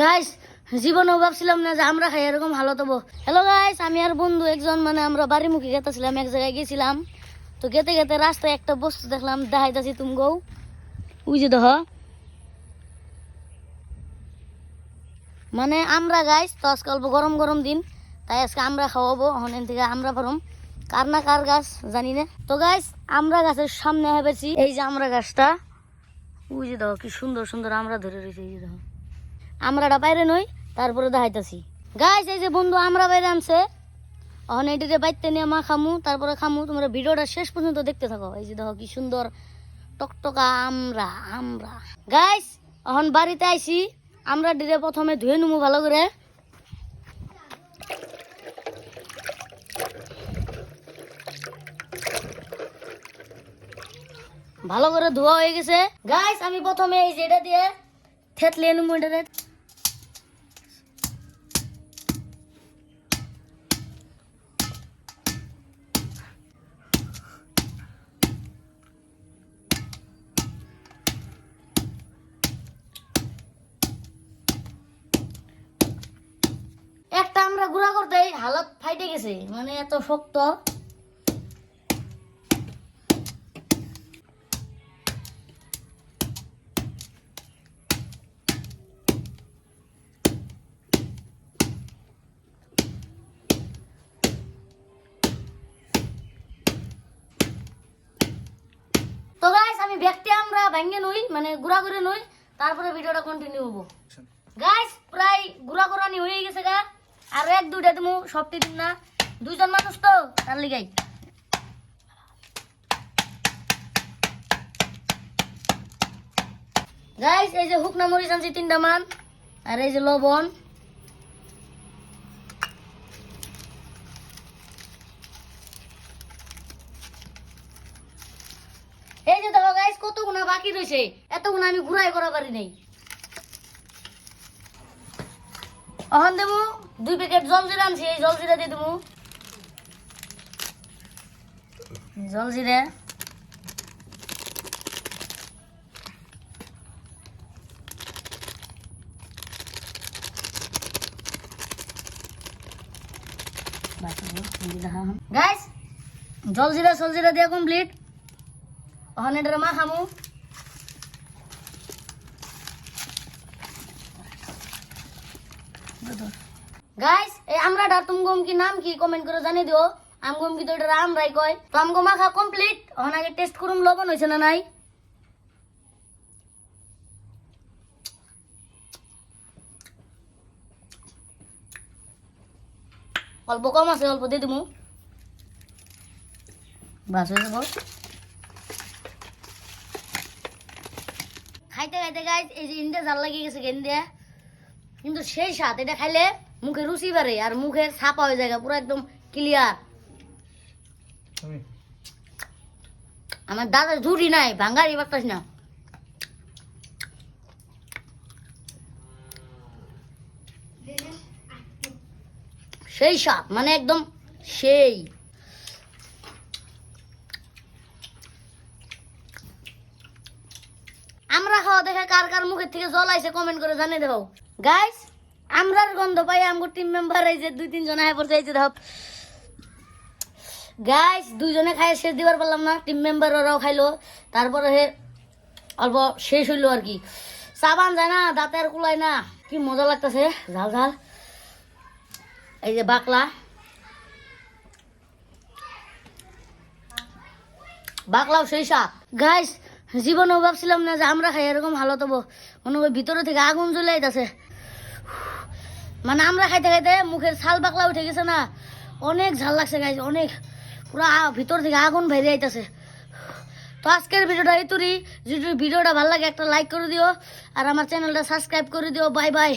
Guys জীবনেও ভাবছিলাম না যে আমরা খাই, এরকম হালত তবো হ্যালো গাইস আমি আর বন্ধু একজন মানে আমরা বাড়িমুখী গেতেছিলাম, এক জায়গায় গেছিলাম। তো গেতে গেতে রাস্তায় একটা বস্তু দেখলাম, দেখাইতাছি তুমি গৌ। ওই যে মানে আমরা গাইস তো আজকে অল্প গরম গরম দিন, তাই আজকে আমরা খাওয়াবো ওখান থেকে আমরা পারম। কার না কার গাছ, জানি না। তো গাইস আমরা গাছের সামনে হেবেছি এই যে আমরা গাছটা। ওই যে দেখো, কি সুন্দর সুন্দর আমরা ধরে রয়েছে, এই যে দেখো। আমরাটা বাইরে নই, তারপরে দেখাইতেছি। গাইস এই যে বন্ধু, আমরা বাইরে আনছে। ওখানে এটিতে বাইতে নিয়ে মা খামু, তারপরে খামু। তোমরা ভিডিওটা শেষ পর্যন্ত দেখতে থাকো। এই যে দেখো কি সুন্দর টকটকা আমরা আমরা গাইস এখন বাড়িতে আইছি। আমরা ডিরে প্রথমে ধুয়ে নিমু ভালো করে। ভালো করে ধোয়া হয়ে গেছে। গাইস আমি প্রথমে এই যেটা দিয়ে থেতলিয়ে নিমু এটাতে আমরা গুড়া করতে হালত ফাইটে গেছে। মানে এত শক্ত। তো গাইস আমি ব্যক্তি আমরা ভাঙ্গে নই মানে গুড়া করে নই তারপরে ভিডিওটা কন্টিনিউ হব। গাইস প্রায় গুড়া করানি হয়ে গেছে গা। আর এক, দুইটা তুমি সবটি দিন না। দুইজন মানুষ তো, তার লিগাই। গাইস এই যে হুকনা মরিচ আনছি তিনটা মান, আর এই যে লবণ। এই যে দেখো গাইস কত গুণা বাকি রয়েছে এত গুণা আমি ঘুরাই করা পারি নাই। অহন দেবো দুই প্যাকেট জলজিরা আনছি, এই জলজিরা দিয়ে দেবো। জলজিরা। গাইস জলজিরা, সলজিরা দিয়ে কমপ্লিট ওখানে এটার মা খামু। গাইস এই আমরাটা তুমগম কি নাম কি কমেন্ট করে জানিয়ে দিও। আমগম কি তো এটা আমরাই কয়। তো আমগো মাখা কমপ্লিট ওখানে আগে টেস্ট করুম, লবণ হয়েছে না নাই? অল্প কম আছে, অল্প দিয়ে দিমু। বাস হয়ে যাব খাইতে খাইতে গাইজ এই যে ইন্ডিয়া জাল লাগিয়ে গেছে ইন্ডিয়া কিন্তু সেই স্বাদ, এটা খাইলে মুখে রুচি বাড়ে আর মুখের ছাপা হয়ে যায় পুরো একদম ক্লিয়ার আমার দাদা ঝুড়ি নাই ভাঙ্গারি বাতাস না। সেই স্বাদ মানে একদম সেই। আমরা খাওয়া দেখে কার কার মুখের থেকে জল আইছে কমেন্ট করে জানিয়ে দেবো। গাইস আমরার গন্ধ পাই, আমগো টিম মেম্বার এই যে দুই, তিনজন আয় পড়ছে, এই যে দেখো। গাইস দুইজনে খাই শেষ দিবার পারলাম না টিম মেম্বার ওরাও খাইলো। তারপরে হে অল্প শেষ হইল আর কি। সাবান যায় না, দাঁতে আর কুলাই না। কি মজা লাগতেছে, ঝাল ঝাল। এই যে বাকলা। বাকলাও সেই সাপ গাইস জীবনেও ভাবছিলাম না যে আমরা খাই, এরকম ভালো তবো মনে হয় ভিতরে থেকে আগুন জ্বলে যাইতেছে মানে আমরা খাইতে খাইতে মুখের ছাল পাকলা উঠে গেছে না। অনেক ঝাল লাগছে গাইছে অনেক। পুরো ভিতর থেকে আগুন বেরিয়ে আইতেছে। তো আজকের ভিডিওটা এই তুরি। যদি ভিডিওটা ভালো লাগে, একটা লাইক করে দিও। আর আমার চ্যানেলটা সাবস্ক্রাইব করে দিও। Bye bye